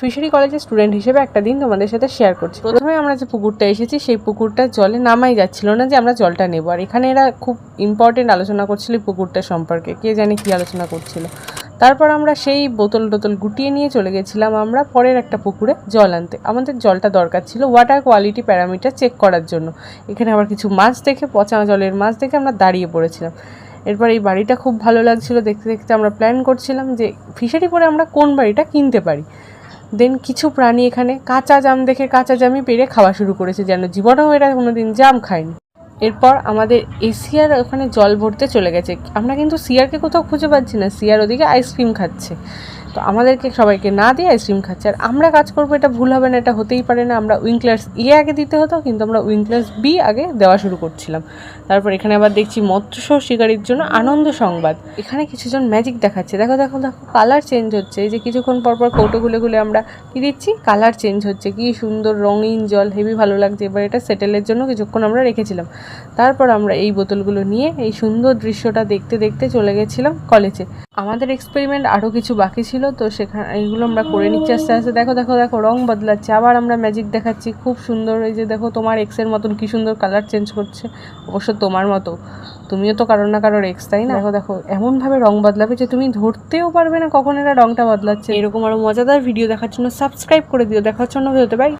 Fishery কলেজের student হিসেবে একটা দিন তোমাদের সাথে শেয়ার করছি। প্রথমে আমরা যে পুকুরটা এসেছি, সেই পুকুরটা জলে নামাই যাচ্ছিল না যে আমরা জলটা নেব। আর এখানে এরা খুব ইম্পর্টেন্ট আলোচনা করছিল পুকুরটা সম্পর্কে। কে জানে কি আলোচনা করছিল। তারপর আমরা সেই বোতল টোতল গুটিয়ে নিয়ে চলে গেছিলাম আমরা পরের একটা পুকুরে জল আনতে। আমাদের জলটা দরকার ছিল ওয়াটার কোয়ালিটি প্যারামিটার চেক করার জন্য। এখানে আবার কিছু মাছ দেখে, পচা জলের মাছ দেখে আমরা দাঁড়িয়ে পড়েছিলাম। এরপর এই বাড়িটা খুব ভালো লাগছিল, দেখতে দেখতে আমরা প্ল্যান করছিলাম যে ফিশারি পরে আমরা কোন বাড়িটা কিনতে পারি। দেন কিছু প্রাণী এখানে কাঁচা জাম দেখে কাঁচা জামই পেরে খাওয়া শুরু করেছে যেন জীবনেও এরা কোনোদিন জাম খায়নি। এরপর আমাদের এসিয়ার ওখানে জল ভরতে চলে গেছে। আমরা কিন্তু সিয়ারকে কোথাও খুঁজে পাচ্ছি না। সিয়ার ওদিকে আইসক্রিম খাচ্ছে। তো আমাদেরকে সবাইকে না দিয়ে আইসক্রিম খাচ্ছে। আর আমরা কাজ করব, এটা ভুল হবে না, এটা হতেই পারে না। আমরা উইংক্লার্স এ আগে দিতে হতো, কিন্তু আমরা উইংক্লার্স বি আগে দেওয়া শুরু করছিলাম। তারপর এখানে আবার দেখছি মৎস্য শিকারীর জন্য আনন্দ সংবাদ। এখানে কিছুজন ম্যাজিক দেখাচ্ছে। দেখো দেখো দেখো কালার চেঞ্জ হচ্ছে। এই যে কিছুক্ষণ পর পর কৌটো গুলে গুলে আমরা কি দিচ্ছি কালার চেঞ্জ হচ্ছে। কি সুন্দর রঙিন জল। হেভি ভালো লাগছে। এবার এটা সেটেলের জন্য কিছুক্ষণ আমরা রেখেছিলাম। তারপর আমরা এই বোতলগুলো নিয়ে এই সুন্দর দৃশ্যটা দেখতে দেখতে চলে গেছিলাম কলেজে আমাদের এক্সপেরিমেন্ট আরও কিছু বাকি ছিল, তো সেখানে, এইগুলো আমরা করে নিচ্ছি আস্তে আস্তে। দেখো দেখো দেখো, রং বদলাচ্ছে। আবার আমরা ম্যাজিক দেখাচ্ছি। খুব সুন্দর এই যে দেখো, তোমার এক্সের মতন কি সুন্দর কালার চেঞ্জ করছে। অবশ্য তোমার মতো। তুমিও তো কারোর না কারোর এক্স তাই না? দেখো দেখো, এমনভাবে রং বদলাবে যে তুমি ধরতেও পারবে না কখন এরা রংটা বদলাচ্ছে। এরকম আরও মজাদার ভিডিও দেখার জন্য সাবস্ক্রাইব করে দিও। দেখার জন্য হতে পাই